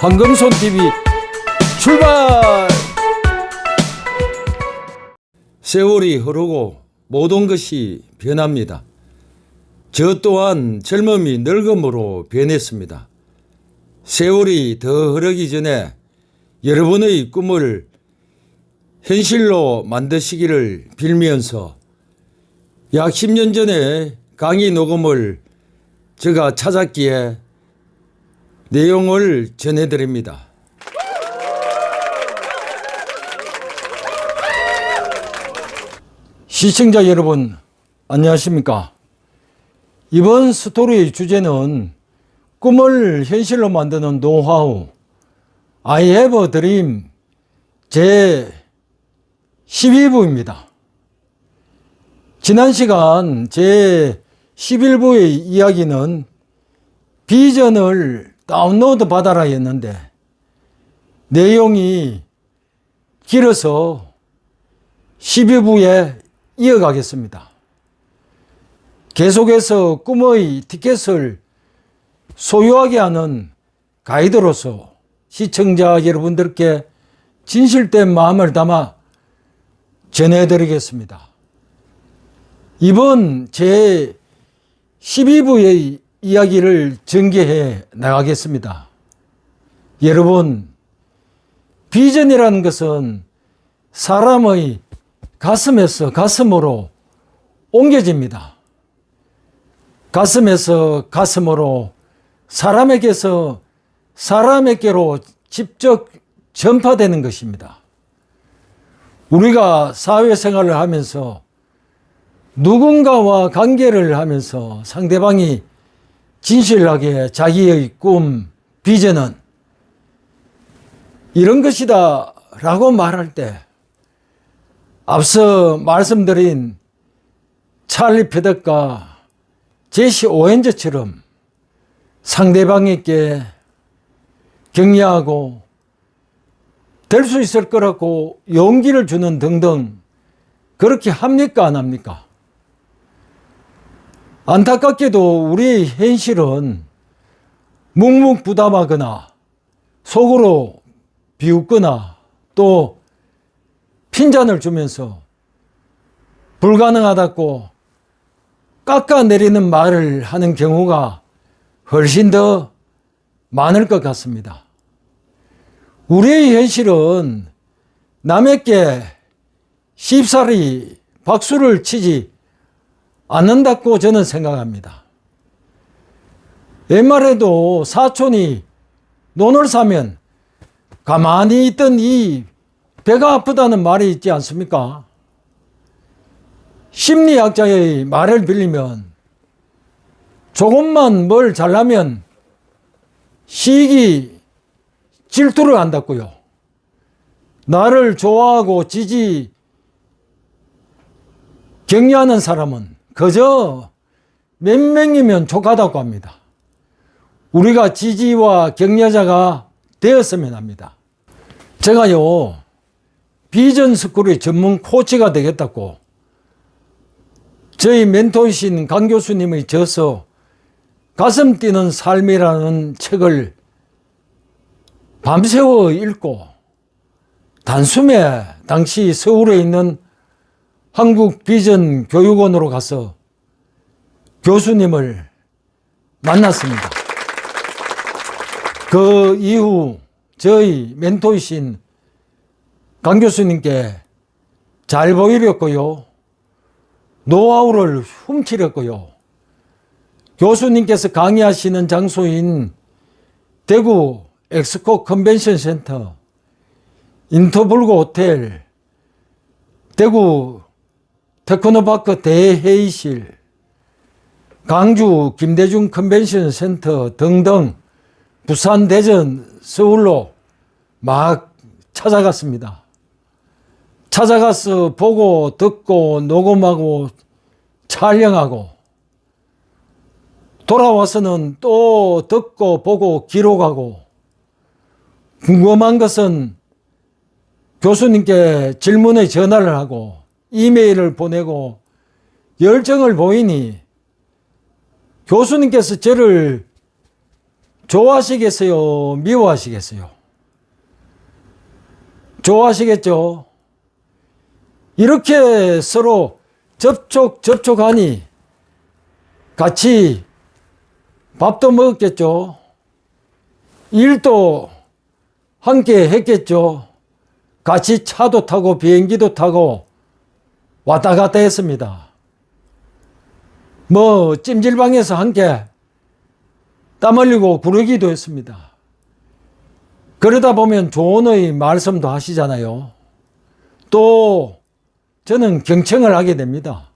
황금손 TV 출발! 세월이 흐르고 모든 것이 변합니다. 저 또한 젊음이 늙음으로 변했습니다. 세월이 더 흐르기 전에 여러분의 꿈을 현실로 만드시기를 빌면서 약 10년 전에 강의 녹음을 제가 찾았기에 내용을 전해드립니다. 시청자 여러분, 안녕하십니까? 이번 스토리의 주제는 꿈을 현실로 만드는 노하우, I have a dream 제 12부입니다. 지난 시간 제 11부의 이야기는 비전을 다운로드 받아라 했는데 내용이 길어서 12부에 이어가겠습니다. 계속해서 꿈의 티켓을 소유하게 하는 가이드로서 시청자 여러분들께 진실된 마음을 담아 전해드리겠습니다. 이번 제 12부의 이야기를 전개해 나가겠습니다. 여러분, 비전이라는 것은 사람의 가슴에서 가슴으로 옮겨집니다. 가슴에서 가슴으로 사람에게서 사람에게로 직접 전파되는 것입니다. 우리가 사회생활을 하면서 누군가와 관계를 하면서 상대방이 진실하게 자기의 꿈, 비전은 이런 것이다 라고 말할 때 앞서 말씀드린 찰리 페덕과 제시 오엔저처럼 상대방에게 격려하고 될 수 있을 거라고 용기를 주는 등등 그렇게 합니까 안 합니까? 안타깝게도 우리의 현실은 묵묵부담하거나 속으로 비웃거나 또 핀잔을 주면서 불가능하다고 깎아내리는 말을 하는 경우가 훨씬 더 많을 것 같습니다. 우리의 현실은 남에게 쉽사리 박수를 치지 않는다고 저는 생각합니다. 옛말에도 사촌이 논을 사면 가만히 있던 이 배가 아프다는 말이 있지 않습니까? 심리학자의 말을 빌리면 조금만 뭘 잘나면 시기 질투를 한다고요. 나를 좋아하고 지지 격려하는 사람은 그저 몇 명이면 족하다고 합니다. 우리가 지지와 격려자가 되었으면 합니다. 제가요, 비전 스쿨의 전문 코치가 되겠다고 저희 멘토이신 강 교수님의 저서 가슴 뛰는 삶이라는 책을 밤새워 읽고 단숨에 당시 서울에 있는 한국 비전 교육원으로 가서 교수님을 만났습니다. 그 이후 저희 멘토이신 강 교수님께 잘 보이렸고요. 노하우를 훔치렸고요. 교수님께서 강의하시는 장소인 대구 엑스코 컨벤션 센터, 인터블고 호텔, 대구 테크노파크 대회의실, 강주 김대중 컨벤션 센터 등등 부산, 대전, 서울로 막 찾아갔습니다. 찾아가서 보고 듣고 녹음하고 촬영하고 돌아와서는 또 듣고 보고 기록하고 궁금한 것은 교수님께 질문에 전화를 하고 이메일을 보내고 열정을 보이니 교수님께서 저를 좋아하시겠어요? 미워하시겠어요? 좋아하시겠죠? 이렇게 서로 접촉, 접촉하니 같이 밥도 먹었겠죠? 일도 함께 했겠죠? 같이 차도 타고 비행기도 타고 왔다 갔다 했습니다. 뭐 찜질방에서 함께 땀 흘리고 구르기도 했습니다. 그러다 보면 조언의 말씀도 하시잖아요. 또 저는 경청을 하게 됩니다.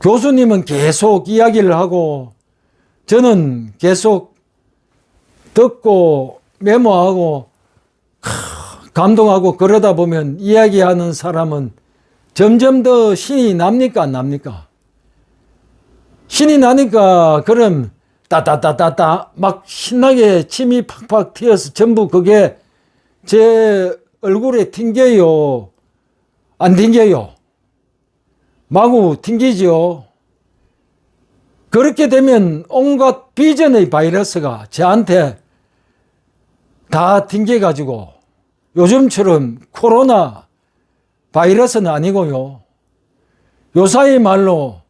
교수님은 계속 이야기를 하고 저는 계속 듣고 메모하고 크, 감동하고 그러다 보면 이야기하는 사람은 점점 더 신이 납니까 안 납니까? 신이 나니까 그럼 따따따따따 막 신나게 침이 팍팍 튀어서 전부 그게 제 얼굴에 튕겨요. 안 튕겨요. 마구 튕기죠. 그렇게 되면 온갖 비전의 바이러스가 저한테 다 튕겨 가지고 요즘처럼 코로나 바이러스는 아니고요. 요사이 말로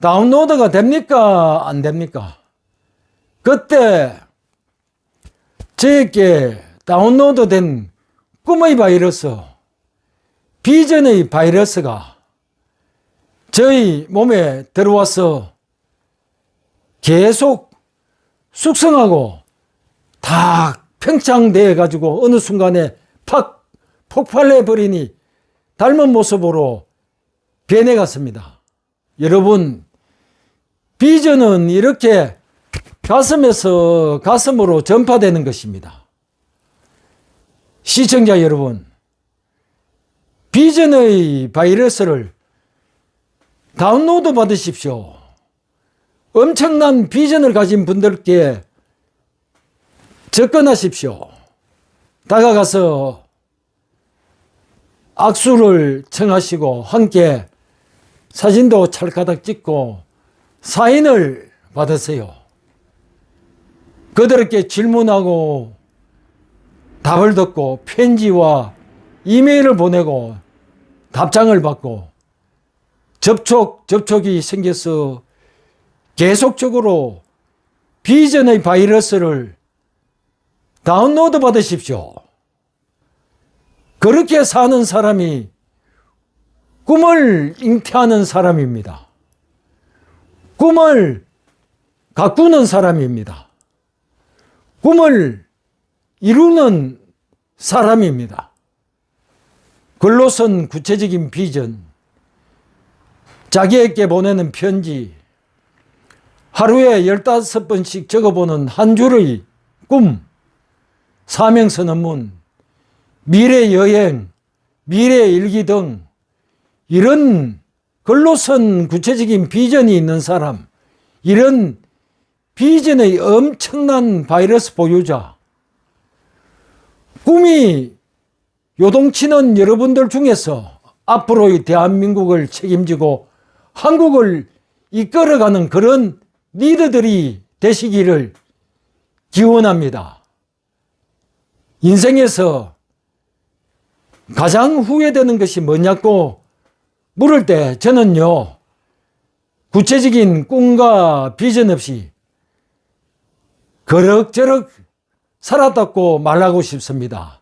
다운로드가 됩니까? 안 됩니까? 그때 저에게 다운로드 된 꿈의 바이러스, 비전의 바이러스가 저희 몸에 들어와서 계속 숙성하고 다 팽창돼 가지고 어느 순간에 팍 폭발해 버리니 닮은 모습으로 변해갔습니다. 여러분, 비전은 이렇게 가슴에서 가슴으로 전파되는 것입니다. 시청자 여러분, 비전의 바이러스를 다운로드 받으십시오. 엄청난 비전을 가진 분들께 접근하십시오. 다가가서 악수를 청하시고 함께 사진도 찰까닥 찍고 사인을 받으세요. 그들에게 질문하고 답을 듣고 편지와 이메일을 보내고 답장을 받고 접촉, 접촉이 생겨서 계속적으로 비전의 바이러스를 다운로드 받으십시오. 그렇게 사는 사람이 꿈을 잉태하는 사람입니다. 꿈을 가꾸는 사람입니다. 꿈을 이루는 사람입니다. 글로선 구체적인 비전, 자기에게 보내는 편지, 하루에 15번씩 적어보는 한 줄의 꿈, 사명선언문, 미래 여행, 미래 일기 등 이런 글로선 구체적인 비전이 있는 사람, 이런 비전의 엄청난 바이러스 보유자, 꿈이 요동치는 여러분들 중에서 앞으로의 대한민국을 책임지고 한국을 이끌어가는 그런 리더들이 되시기를 기원합니다. 인생에서 가장 후회되는 것이 뭐냐고 물을 때 저는요, 구체적인 꿈과 비전 없이 그럭저럭 살았다고 말하고 싶습니다.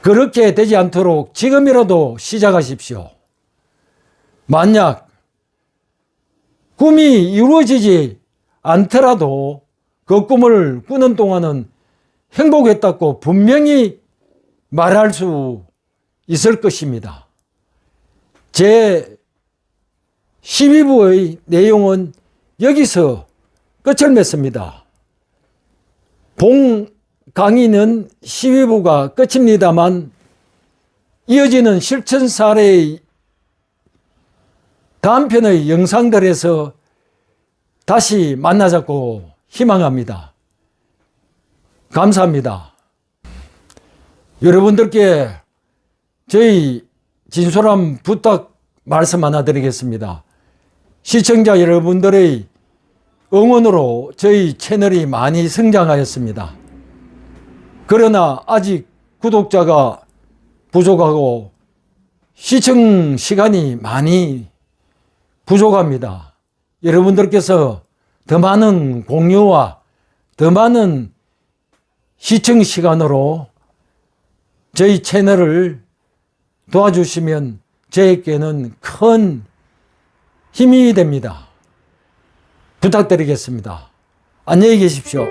그렇게 되지 않도록 지금이라도 시작하십시오. 만약 꿈이 이루어지지 않더라도 그 꿈을 꾸는 동안은 행복했다고 분명히 말할 수 있을 것입니다. 제 12부의 내용은 여기서 끝을 맺습니다. 본 강의는 12부가 끝입니다만 이어지는 실천 사례의 다음 편의 영상들에서 다시 만나자고 희망합니다. 감사합니다. 여러분들께 저희 진솔한 부탁 말씀 하나 드리겠습니다. 시청자 여러분들의 응원으로 저희 채널이 많이 성장하였습니다. 그러나 아직 구독자가 부족하고 시청 시간이 많이 부족합니다. 여러분들께서 더 많은 공유와 더 많은 시청 시간으로 저희 채널을 도와주시면 저에게는 큰 힘이 됩니다. 부탁드리겠습니다. 안녕히 계십시오.